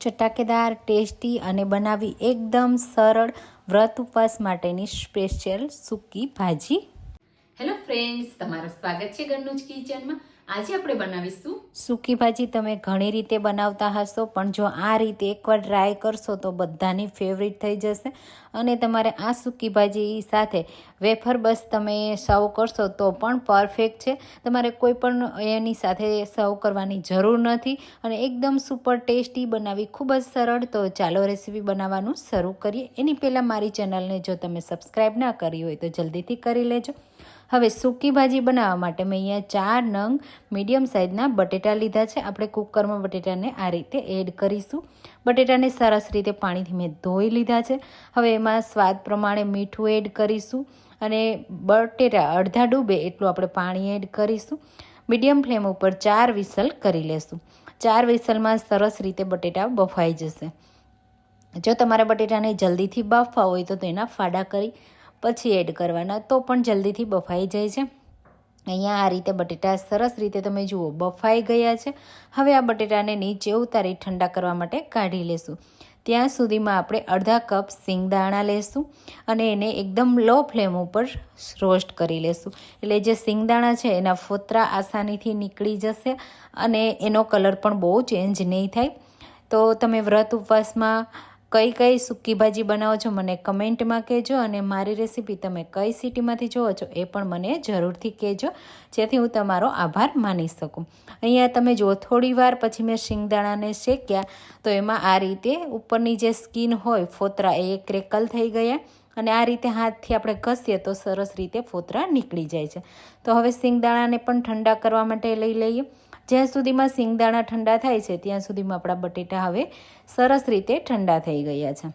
ચટાકેદાર, tasty અને બનાવી એકદમ સરળ વ્રત ઉપવાસ માટેની સ્પેશિયલ સૂકી ભાજી. હેલો ફ્રેન્ડ્સ તમારું સ્વાગત છે ગન્નુજ કિચનમાં. આજે આપણે બનાવીશું સૂકી ભાજી તમે ઘણી રીતે બનાવતા હશો, પણ જો આ રીતે એકવાર ટ્રાય કરશો તો બધાની ફેવરિટ થઈ જશે. અને તમારે આ સૂકી ભાજી સાથે વેફર બસ તમે સર્વ કરશો તો પણ પરફેક્ટ છે. તમારે કોઈ પણ એની સાથે સર્વ કરવાની જરૂર નથી. અને એકદમ સુપર ટેસ્ટી બનાવી ખૂબ જ સરળ. તો ચાલો રેસીપી બનાવવાનું શરૂ કરીએ. એની પહેલાં મારી ચેનલને જો તમે સબસ્ક્રાઈબ ના કરી હોય તો જલ્દીથી કરી લેજો. હવે સૂકી ભાજી બનાવવા માટે મેં અહીંયા ચાર નંગ મીડિયમ સાઇઝના બટેટા લીધા છે. આપણે કુકરમાં બટેટાને આ રીતે એડ કરીશું. બટેટાને સરસ રીતે પાણીથી મેં ધોઈ લીધા છે. હવે એમાં સ્વાદ પ્રમાણે મીઠું એડ કરીશું અને બટેટા અડધા ડૂબે એટલું આપણે પાણી એડ કરીશું. મીડિયમ ફ્લેમ ઉપર ચાર વિસલ કરી લેશું. ચાર વિસલમાં સરસ રીતે બટેટા બફાઈ જશે. જો તમારે બટેટાને જલ્દીથી બાફવા હોય તો તેના ફાડા કરી પછી એડ કરવાના, તો પણ જલ્દીથી બફાઈ જાય છે. અહીંયા આ રીતે બટેટા સરસ રીતે તમે જુઓ, બફાઈ ગયા છે. હવે આ બટેટાને નીચે ઉતારી ઠંડા કરવા માટે કાઢી લેશું. ત્યાં સુધીમાં આપણે અડધા કપ સિંગદાણા લેશું અને એને એકદમ લો ફ્લેમ ઉપર રોસ્ટ કરી લેશું. એટલે જે સિંગદાણા છે, એના ફોતરા આસાનીથી નીકળી જશે અને એનો કલર પણ બહુ ચેન્જ નહીં થાય. તો તમે વ્રત ઉપવાસમાં કઈ કઈ સૂકી ભાજી બનાવો છો મને કમેન્ટમાં કહેજો અને મારી રેસીપી તમે કઈ સિટીમાંથી જુઓ છો એ પણ મને જરૂરથી કહેજો. જેથી હું તમારો આભાર માની શકું. અહીંયા તમે જુઓ, થોડી વાર પછી મેં શિંગદાણાને શેક્યા. તો એમાં આ રીતે ઉપરની જે સ્કીન હોય, ફોતરા એ ક્રેકલ થઈ ગયા અને આ રીતે હાથથી આપણે ઘસીએ તો સરસ રીતે ફોતરા નીકળી જાય છે. તો હવે સિંગદાણાને પણ ઠંડા કરવા માટે લઈ લઈએ. જ્યાં સુધીમાં સિંગદાણા ઠંડા થાય છે, ત્યાં સુધીમાં આપણા બટેટા હવે સરસ રીતે ઠંડા થઈ ગયા છે.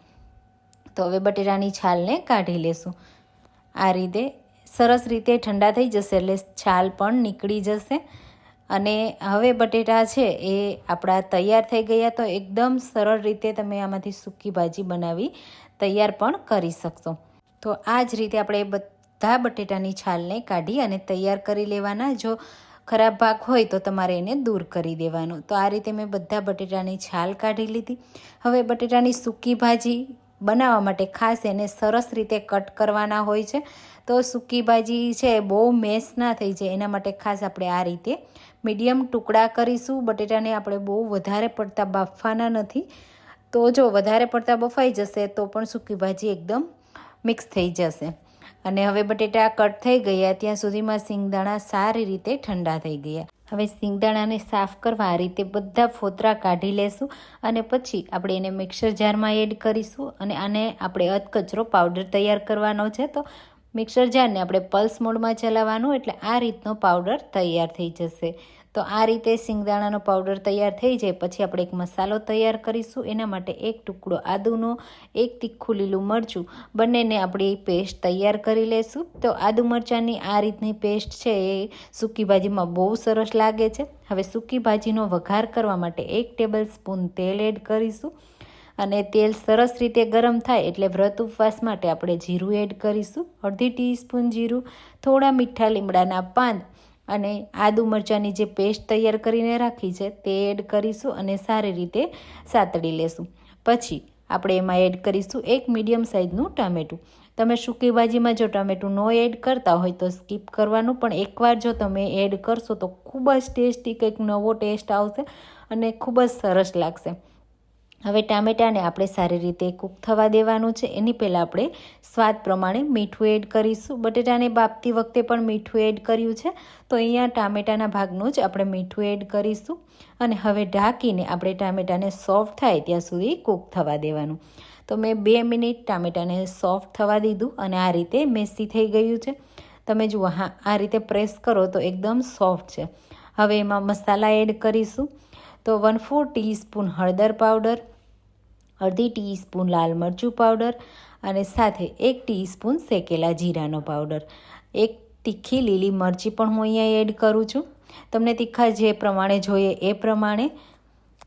તો હવે બટેટાની છાલને કાઢી લેશું. આ રીતે સરસ રીતે ઠંડા થઈ જશે એટલે છાલ પણ નીકળી જશે. અને હવે બટેટા છે એ આપણા તૈયાર થઈ ગયા, તો એકદમ સરળ રીતે તમે આમાંથી સૂકી ભાજી બનાવી તૈયાર પણ કરી શકશો. તો આ જ રીતે આપણે બધા બટેટાની છાલને કાઢી અને તૈયાર કરી લેવાના. જો ખરાબ ભાગ હોય તો તમારે એને દૂર કરી દેવાનો. તો આ રીતે મેં બધા બટેટાની છાલ કાઢી લીધી. હવે બટેટાની સૂકી ભાજી બનાવવા માટે ખાસ એને સરસ રીતે કટ કરવાના હોય છે. તો સૂકી ભાજી છે બહુ મેસ ના થઈ જાય. એના માટે ખાસ આપણે આ રીતે મીડિયમ ટુકડા કરીશું. બટેટાને આપણે બહુ વધારે પડતા બાફવાના નથી. તો જો વધારે પડતા બફાઈ જશે તો પણ સૂકી ભાજી એકદમ મિક્સ થઈ જશે. અને હવે બટેટા કટ થઈ ગયા, ત્યાં સુધીમાં સિંગદાણા સારી રીતે ઠંડા થઈ ગયા. હવે સિંગદાણાને સાફ કરવા આ રીતે બધા ફોતરા કાઢી લેશું અને પછી આપણે એને મિક્સર જારમાં એડ કરીશું અને આને આપણે અધકચરો પાવડર તૈયાર કરવાનો છે. તો મિક્સર જારને આપણે પલ્સ મોડમાં ચલાવવાનું, એટલે આ રીતનો પાવડર તૈયાર થઈ જશે. તો આ રીતે સિંગદાણાનો પાવડર તૈયાર થઈ જાય. પછી આપણે એક મસાલો તૈયાર કરીશું. એના માટે એક ટુકડો આદુનો, એક તીખું લીલું મરચું. બંનેને આપણે પેસ્ટ તૈયાર કરી લઈશું તો આદુ મરચાંની આ રીતની પેસ્ટ છે એ સૂકી ભાજીમાં બહુ સરસ લાગે છે. હવે સૂકી ભાજીનો વઘાર કરવા માટે એક ટેબલ સ્પૂન તેલ એડ કરીશું. અને તેલ સરસ રીતે ગરમ થાય એટલે વ્રત ઉપવાસ માટે આપણે જીરું એડ કરીશું. અડધી ટીસ્પૂન જીરું, થોડા મીઠા લીમડાના પાન અને આદુ મરચાંની જે પેસ્ટ તૈયાર કરીને રાખી છે, તે એડ કરીશું અને સારી રીતે સાતડી લેશું. પછી આપણે એમાં એડ કરીશું એક મીડિયમ સાઇઝનું ટામેટું. તમે સૂકી ભાજીમાં જો ટામેટું ન એડ કરતા હોય તો સ્કીપ કરવાનું, પણ એકવાર જો તમે એડ કરશો તો ખૂબ જ ટેસ્ટી કંઈક નવો ટેસ્ટ આવશે અને ખૂબ જ સરસ લાગશે. હવે ટામેટાને આપણે સારી રીતે કૂક થવા દેવાનું છે. એની પહેલાં આપણે સ્વાદ પ્રમાણે મીઠું એડ કરીશું. બટેટાને બાપતી વખતે પણ મીઠું એડ કર્યું છે. તો અહીંયા ટામેટાના ભાગનું જ આપણે મીઠું એડ કરીશું. અને હવે ઢાંકીને આપણે ટામેટાને સોફ્ટ થાય ત્યાં સુધી કૂક થવા દેવાનું. તો મેં બે મિનિટ ટામેટાને સોફ્ટ થવા દીધું અને આ રીતે મેસી થઈ ગયું છે. તમે જુઓ, હા, આ રીતે પ્રેસ કરો તો એકદમ સોફ્ટ છે. હવે એમાં મસાલા એડ કરીશું. તો વન ફોર ટીસ્પૂન હળદર પાવડર અડધી ટીસ્પૂન લાલ મરચું પાવડર અને સાથે એક ટીસ્પૂન શેકેલા જીરાનો પાવડર. એક તીખી લીલી મરચી પણ હું અહીંયા એડ કરું છું. તમને તીખા જે પ્રમાણે જોઈએ એ પ્રમાણે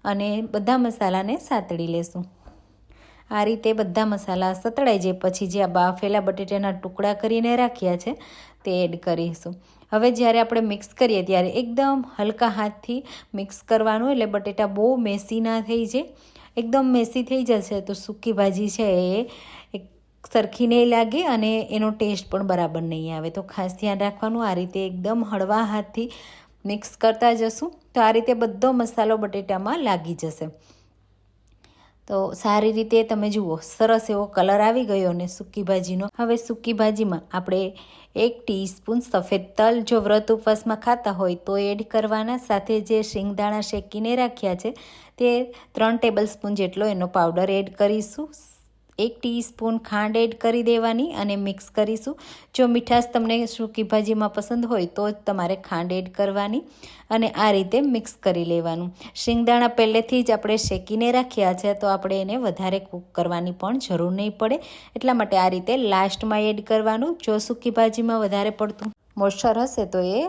અને બધા મસાલાને સાતળી લેશું. આ રીતે બધા મસાલા સતળાઈ જાય પછી જે આ બાફેલા બટેટાના ટુકડા કરીને રાખ્યા છે તે એડ કરીશું. હવે જ્યારે આપણે મિક્સ કરીએ ત્યારે એકદમ હલકા હાથથી મિક્સ કરવાનું એટલે બટેટા બહુ મેસી ના થઈ જાય. એકદમ મેસી થઈ જશે તો સૂકી ભાજી છે એ. સરખી નહીં લાગે અને એનો ટેસ્ટ પણ બરાબર નહીં આવે. તો ખાસ ધ્યાન રાખવાનું, આ રીતે એકદમ હળવા હાથથી મિક્સ કરતા જશું. તો આ રીતે બધો મસાલો બટેટામાં લાગી જશે. તો સારી રીતે તમે જુઓ, સરસ એવો કલર આવી ગયો ને સૂકી ભાજીનો. હવે સૂકી ભાજીમાં આપણે એક ટીસ્પૂન સફેદ તલ જો વ્રત ઉપવાસમાં ખાતા હોય તો એડ કરવાના, સાથે જે શિંગદાણા શેકીને રાખ્યા છે તે ત્રણ ટેબલ સ્પૂન જેટલો એનો પાવડર એડ કરીશું. એક ટીસ્પૂન ખાંડ એડ કરી દેવાની અને મિક્સ કરીશું. જો મીઠાશ તમને સૂકી ભાજીમાં પસંદ હોય તો જ તમારે ખાંડ એડ કરવાની અને આ રીતે મિક્સ કરી લેવાનું. શિંગદાણા પહેલેથી જ આપણે શેકીને રાખ્યા છે, તો આપણે એને વધારે કૂક કરવાની પણ જરૂર નહીં પડે. એટલા માટે આ રીતે લાસ્ટમાં એડ કરવાનું, જો સૂકી ભાજીમાં વધારે પડતું મોઇશ્ચર હશે તો એ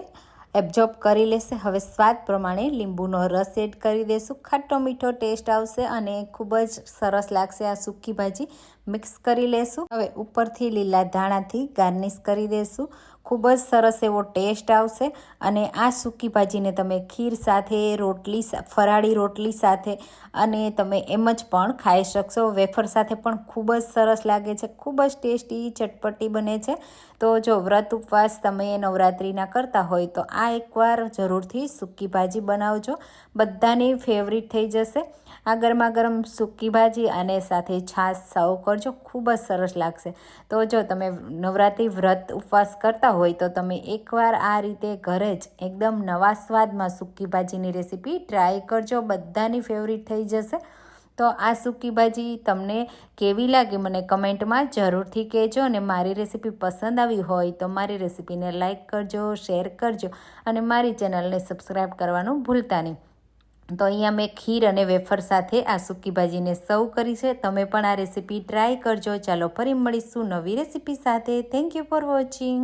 એબ્ઝોર્બ કરી લેશે. હવે સ્વાદ પ્રમાણે લીંબુનો રસ એડ કરી દેશું. ખાટો મીઠો ટેસ્ટ આવશે અને ખૂબ જ સરસ લાગશે આ સૂકી ભાજી. મિક્સ કરી લેશું. હવે ઉપરથી લીલા ધાણાથી ગાર્નિશ કરી દેશું. ખૂબ જ સરસ એવો ટેસ્ટ આવશે અને આ સૂકી ભાજીને તમે ખીર સાથે, રોટલી ફરાળી રોટલી સાથે અને તમે એમ જ પણ ખાઈ શકશો. વેફર સાથે પણ ખૂબ જ સરસ લાગે છે, ખૂબ જ ટેસ્ટી, ચટપટી બને છે. તો જો વ્રત ઉપવાસ તમે નવરાત્રિના કરતા હોય તો આ એકવાર જરૂરથી સૂકી ભાજી બનાવજો. બધાની ફેવરિટ થઈ જશે. આ ગરમા ગરમ સૂકી ભાજી અને સાથે છાશ સર્વ કરજો. ખૂબ જ સરસ લાગશે. તો જો તમે નવરાત્રિ વ્રત ઉપવાસ કરતા હોય તો તમે એકવાર આ રીતે ઘરે જ એકદમ નવા સ્વાદમાં સૂકી ભાજીની રેસીપી ટ્રાય કરજો. બધાની ફેવરિટ થઈ જશે. તો આ સૂકી ભાજી તમને કેવી લાગી મને કમેન્ટમાં જરૂરથી કહેજો અને મારી રેસીપી પસંદ આવી હોય તો મારી રેસીપીને લાઇક કરજો, શેર કરજો અને મારી ચેનલને સબસ્ક્રાઈબ કરવાનું ભૂલતા નહીં. તો અહીંયા મેં ખીર અને વેફર સાથે આ સૂકી ભાજીને સર્વ કરી છે. તમે પણ આ રેસીપી ટ્રાય કરજો. ચાલો ફરી મળીશું નવી રેસીપી સાથે. Thank you for watching